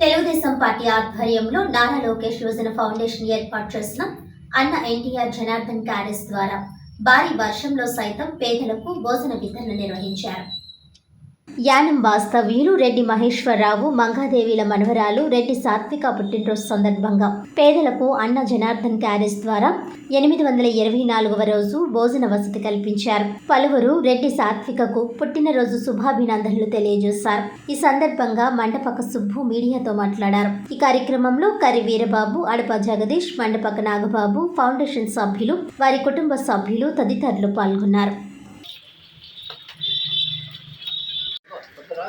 Telugu Desam party ఆధ్వర్యంలో నారా లోకేష్ యువజన foundation ఏర్పాటు చేసిన అన్న ఎన్టీఆర్ జనార్దన్ క్యారెస్ ద్వారా భారీ వర్షంలో సైతం పేదలకు భోజన వితరణ నిర్వహించారు. యానం వాస్తవ్యులు రెడ్డి మహేశ్వరరావు మంగాదేవిల మనవరాలు రెడ్డి సాత్విక పుట్టినరోజు సందర్భంగా పేదలకు అన్న జనార్దన్ క్యారేజ్ ద్వారా ఎనిమిది వందల ఇరవై నాలుగవ రోజు భోజన వసతి కల్పించారు. పలువురు రెడ్డి సాత్వికకు పుట్టినరోజు శుభాభినందనలు తెలియజేశారు. ఈ సందర్భంగా మండపక సుబ్బు మీడియాతో మాట్లాడారు. ఈ కార్యక్రమంలో కరి వీరబాబు అడప జగదీష్ మండపక నాగబాబు ఫౌండేషన్ సభ్యులు వారి కుటుంబ సభ్యులు తదితరులు పాల్గొన్నారు.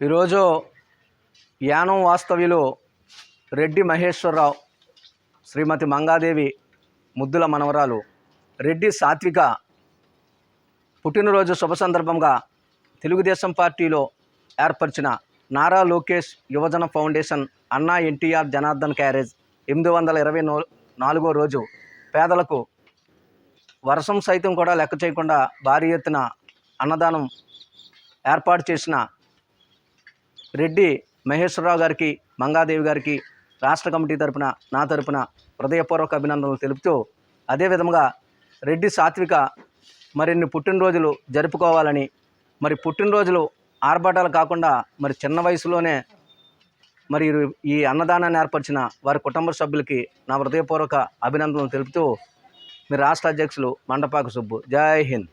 ఈరోజు యానం వాస్తవ్యులు రెడ్డి మహేశ్వరరావు శ్రీమతి మంగాదేవి ముద్దుల మనవరాలు రెడ్డి సాత్విక పుట్టినరోజు శుభ సందర్భంగా తెలుగుదేశం పార్టీలో ఏర్పరిచిన నారా లోకేష్ యువజన ఫౌండేషన్ అన్నా ఎన్టీఆర్ జనార్దన్ క్యారేజ్ ఎనిమిది వందల ఇరవై నో నాలుగో రోజు పేదలకు వర్షం సైతం కూడా లెక్క చేయకుండా భారీ ఎత్తున అన్నదానం ఏర్పాటు చేసిన రెడ్డి మహేశ్వరరావు గారికి మంగాదేవి గారికి రాష్ట్ర కమిటీ తరపున నా తరపున హృదయపూర్వక అభినందనలు తెలుపుతూ అదేవిధంగా రెడ్డి సాత్విక మరిన్ని పుట్టినరోజులు జరుపుకోవాలని మరి పుట్టినరోజులు ఆర్భాటాలు కాకుండా మరి చిన్న వయసులోనే మరి ఈ అన్నదానాన్ని ఏర్పరిచిన వారి కుటుంబ సభ్యులకి నా హృదయపూర్వక అభినందనలు తెలుపుతూ మీ రాష్ట్ర అధ్యక్షులు మండపాక సుబ్బు. జై హింద్.